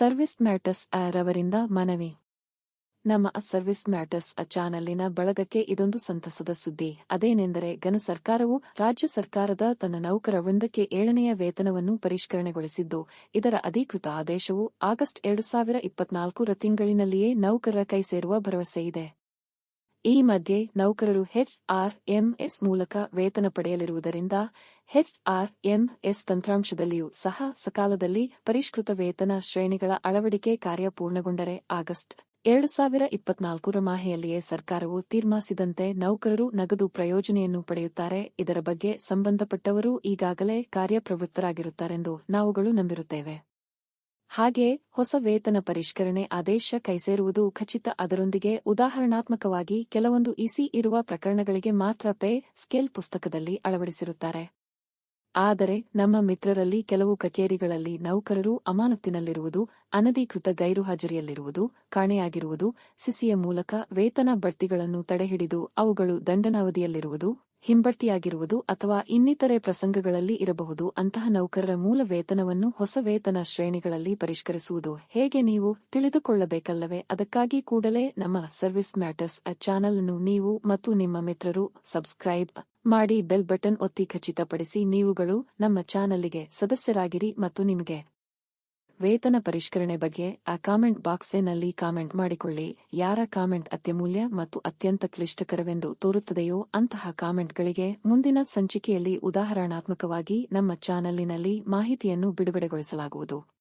Service matters ರವರಿಂದ ಮನವಿ. ನಮ್ಮ service matters ಚಾನಲ್ಲಿನ ಬಳಗಕ್ಕೆ ಇದೊಂದು ಸಂತಸದ ಸುದ್ದಿ. ಅದೇನೆಂದರೆ ಘನ ಸರ್ಕಾರವು ರಾಜ್ಯ ಸರ್ಕಾರದ ತನ್ನ ನೌಕರ ವೃಂದಕ್ಕೆ ಏಳನೆಯ ವೇತನವನ್ನು ಪರಿಷ್ಕರಣೆಗೊಳಿಸಿದ್ದು, ಇದರ ಅಧಿಕೃತ ಆದೇಶವು ಆಗಸ್ಟ್ ಎರಡು ಸಾವಿರ ಇಪ್ಪತ್ನಾಲ್ಕರ ತಿಂಗಳಿನಲ್ಲಿಯೇ ನೌಕರರ ಕೈ ಸೇರುವ ಭರವಸೆಯಿದೆ ಈ ಮಧ್ಯೆ ನೌಕರರು ಎಚ್ಆರ್ಎಂಎಸ್ ಮೂಲಕ ವೇತನ ಪಡೆಯಲಿರುವುದರಿಂದ ಎಚ್ಆರ್ಎಂಎಸ್ ತಂತ್ರಾಂಶದಲ್ಲಿಯೂ ಸಹ ಸಕಾಲದಲ್ಲಿ ಪರಿಷ್ಕೃತ ವೇತನ ಶ್ರೇಣಿಗಳ ಅಳವಡಿಕೆ ಕಾರ್ಯ ಪೂರ್ಣಗೊಂಡರೆ ಆಗಸ್ಟ್ ಎರಡು ಸಾವಿರ ಇಪ್ಪತ್ನಾಲ್ಕರ ಮಾಹೆಯಲ್ಲಿಯೇ ಸರ್ಕಾರವು ತೀರ್ಮಾನಿಸಿದಂತೆ ನೌಕರರು ನಗದು ಪ್ರಯೋಜನೆಯನ್ನು ಪಡೆಯುತ್ತಾರೆ. ಇದರ ಬಗ್ಗೆ ಸಂಬಂಧಪಟ್ಟವರು ಈಗಾಗಲೇ ಕಾರ್ಯಪ್ರವೃತ್ತರಾಗಿರುತ್ತಾರೆಂದು ನಾವುಗಳು ನಂಬಿರುತ್ತೇವೆ. ಹಾಗೆ ಹೊಸ ವೇತನ ಪರಿಷ್ಕರಣೆ ಆದೇಶ ಕೈಸೇರುವುದು ಖಚಿತ. ಅದರೊಂದಿಗೆ ಉದಾಹರಣಾತ್ಮಕವಾಗಿ ಕೆಲವೊಂದು ಇಸಿ ಇರುವ ಪ್ರಕರಣಗಳಿಗೆ ಮಾತ್ರ ಪೇ ಸ್ಕೇಲ್ ಪುಸ್ತಕದಲ್ಲಿ ಅಳವಡಿಸಿರುತ್ತಾರೆ. ಆದರೆ ನಮ್ಮ ಮಿತ್ರರಲ್ಲಿ ಕೆಲವು ಕಚೇರಿಗಳಲ್ಲಿ ನೌಕರರು ಅಮಾನತ್ತಿನಲ್ಲಿರುವುದು, ಅನಧಿಕೃತ ಗೈರುಹಾಜರಿಯಲ್ಲಿರುವುದು ಕಾಣೆಯಾಗಿರುವುದು ಸಿಸಿಯ ಮೂಲಕ ವೇತನ ಬಡ್ತಿಗಳನ್ನು ತಡೆಹಿಡಿದು ಅವುಗಳು ದಂಡನಾವಧಿಯಲ್ಲಿರುವುದು ಹಿಂಬಡ್ತಿಯಾಗಿರುವುದು ಅಥವಾ ಇನ್ನಿತರೆ ಪ್ರಸಂಗಗಳಲ್ಲಿ ಇರಬಹುದು. ಅಂತಹ ನೌಕರರ ಮೂಲ ವೇತನವನ್ನು ಹೊಸ ವೇತನ ಶ್ರೇಣಿಗಳಲ್ಲಿ ಪರಿಷ್ಕರಿಸುವುದು ಹೇಗೆ ನೀವು ತಿಳಿದುಕೊಳ್ಳಬೇಕಲ್ಲವೇ? ಅದಕ್ಕಾಗಿ ಕೂಡಲೇ ನಮ್ಮ ಸರ್ವಿಸ್ ಮ್ಯಾಟರ್ಸ್ ಚಾನಲ್ ಅನ್ನು ನೀವು ಮತ್ತು ನಿಮ್ಮ ಮಿತ್ರರು ಸಬ್ಸ್ಕ್ರೈಬ್ ಮಾಡಿ ಬೆಲ್ ಬಟನ್ ಒತ್ತಿ ಖಚಿತಪಡಿಸಿ. ನೀವುಗಳು ನಮ್ಮ ಚಾನೆಲ್ಗೆ ಸದಸ್ಯರಾಗಿರಿ ಮತ್ತು ನಿಮಗೆ ವೇತನ ಪರಿಷ್ಕರಣೆ ಬಗ್ಗೆ ಆ ಕಾಮೆಂಟ್ ಬಾಕ್ಸ್ನಲ್ಲಿ ಕಾಮೆಂಟ್ ಮಾಡಿಕೊಳ್ಳಿ. ಯಾರ ಕಾಮೆಂಟ್ ಅತ್ಯಮೂಲ್ಯ ಮತ್ತು ಅತ್ಯಂತ ಕ್ಲಿಷ್ಟಕರವೆಂದು ತೋರುತ್ತದೆಯೋ ಅಂತಹ ಕಾಮೆಂಟ್ಗಳಿಗೆ ಮುಂದಿನ ಸಂಚಿಕೆಯಲ್ಲಿ ಉದಾಹರಣಾತ್ಮಕವಾಗಿ ನಮ್ಮ ಚಾನಲ್ನಲ್ಲಿ ಮಾಹಿತಿಯನ್ನು ಬಿಡುಗಡೆಗೊಳಿಸಲಾಗುವುದು.